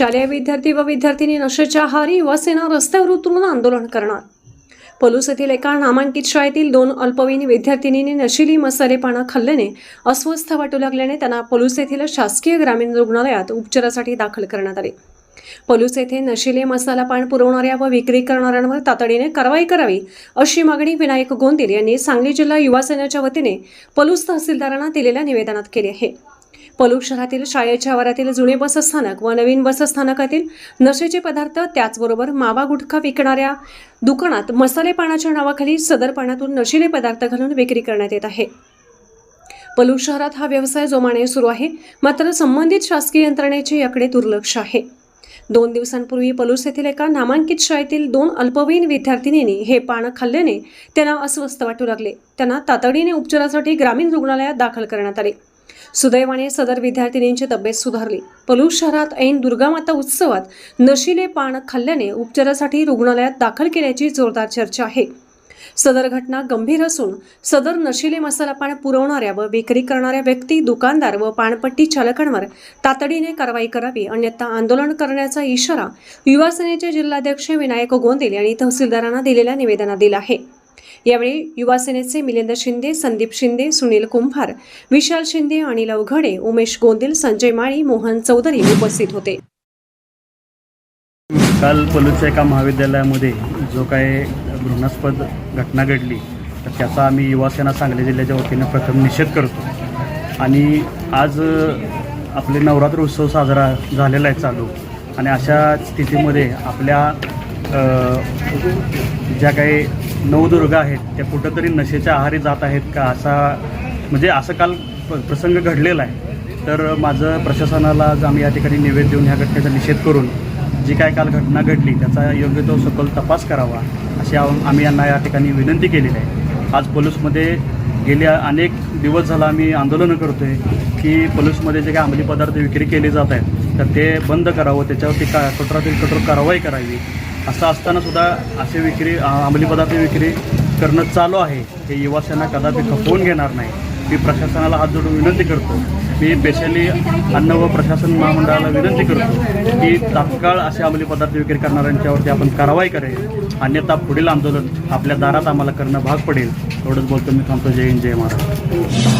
शालेय विद्यार्थी व विद्यार्थिनी नशेच्या आहारी युवासेना रस्त्यावर उतरून आंदोलन करणार. पलूस येथील एका नामांकित शाळेतील दोन अल्पवयीन विद्यार्थिनींनी नशिली मसाले पानं खाल्ल्याने अस्वस्थ वाटू लागल्याने त्यांना पलूस येथील शासकीय ग्रामीण रुग्णालयात उपचारासाठी दाखल करण्यात आले. पलूस येथे नशिले मसाला पान पुरवणाऱ्या व विक्री करणाऱ्यांवर तातडीने कारवाई करावी अशी मागणी विनायक गोंदिल यांनी सांगली जिल्हा युवा सेनेच्या वतीने पलूस तहसीलदारांना दिलेल्या निवेदनात केली आहे. पलूस शहरातील शाळेच्या आवारातील जुने बसस्थानक व नवीन बसस्थानकातील नशेचे पदार्थ त्याचबरोबर मावा गुटखा विकणाऱ्या दुकानात मसाले पानाच्या नावाखाली सदर पानातून नशिले पदार्थ घालून विक्री करण्यात येत आहे. पलूस शहरात हा व्यवसाय जोमाने सुरू आहे मात्र संबंधित शासकीय यंत्रणेचे याकडे दुर्लक्ष आहे. दोन दिवसांपूर्वी पलूस येथील एका नामांकित शाळेतील दोन अल्पवयीन विद्यार्थिनींनी हे पानं खाल्ल्याने त्यांना अस्वस्थ वाटू लागले. त्यांना तातडीने उपचारासाठी ग्रामीण रुग्णालयात दाखल करण्यात आले. सुदैवाने सदर विद्यार्थिनींची तब्येत सुधारली. पलूस शहरात ऐन दुर्गामाता उत्सवात नशिले पान खाल्ल्याने उपचारासाठी रुग्णालयात दाखल केल्याची जोरदार चर्चा आहे. सदर घटना गंभीर असून सदर नशिले मसाला पान पुरवणाऱ्या व विक्री करणाऱ्या व्यक्ती दुकानदार व पाणपट्टी चालकांवर तातडीने कारवाई करावी अन्यथा आंदोलन करण्याचा इशारा युवासेनेचे जिल्हाध्यक्ष विनायक गोंदिल यांनी तहसीलदारांना दिलेल्या निवेदनात दिला आहे. यावेळी युवासेनेचे मिलिंद शिंदे संदीप शिंदे सुनील कुंभार विशाल शिंदे अनिल अवघडे उमेश गोंदिल संजय माळी मोहन चौधरी उपस्थित होते. काल पलूच्या एका महाविद्यालयामध्ये जो काही घृणास्पद घटना घडली तर त्याचा आम्ही युवासेना सांगली जिल्ह्याच्या वतीनं प्रथम निषेध करतो. आणि आज आपले नवरात्र उत्सव साजरा झालेला आहे चालू. आणि अशा स्थितीमध्ये आपल्या ज्या काही नवदुर्ग आहेत त्या कुठंतरी नशेच्या आहारी जात आहेत का असा म्हणजे असं काल प- प्रसंग घडलेला आहे. तर माझं प्रशासनाला आम्ही या ठिकाणी निवेद देऊन ह्या घटनेचा निषेध करून जी काय काल घटना घडली त्याचा योग्य तो सखोल तपास करावा अशी आम्ही यांना या ठिकाणी विनंती केलेली आहे. आज पोलूसमध्ये गेल्या अनेक दिवस झाला आम्ही आंदोलनं करतो आहे की पोलूसमध्ये जे काही अंमली पदार्थ विक्री केले जात आहेत तर ते बंद करावं त्याच्यावरती का कठोरातील कठोर कारवाई करावी. असं असताना सुद्धा असे विक्री अंमली पदार्थ विक्री करणं चालू आहे. हे युवासेना कदापि खपवून घेणार नाही. मी प्रशासनाला हात जोडून विनंती करतो. मी स्पेशली अन्न व प्रशासन महामंडळाला विनंती करतो की तात्काळ असे अंमली पदार्थ विक्री करणाऱ्यांच्यावरती आपण कारवाई करेल. अन्यथा पुढील आंदोलन आपल्या दारात आम्हाला करणं भाग पडेल. एवढंच बोलतो मी. थांबतो. जय हिंद जय महाराज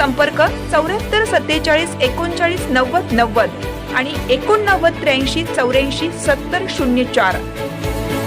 संपर्क चौऱ्याहत्तर सत्तेचाळीस एकोणचाळीस नव्वद नव्वद आणि एकोणनव्वद त्र्याऐंशी चौऱ्याऐंशी सत्तर शून्य चार.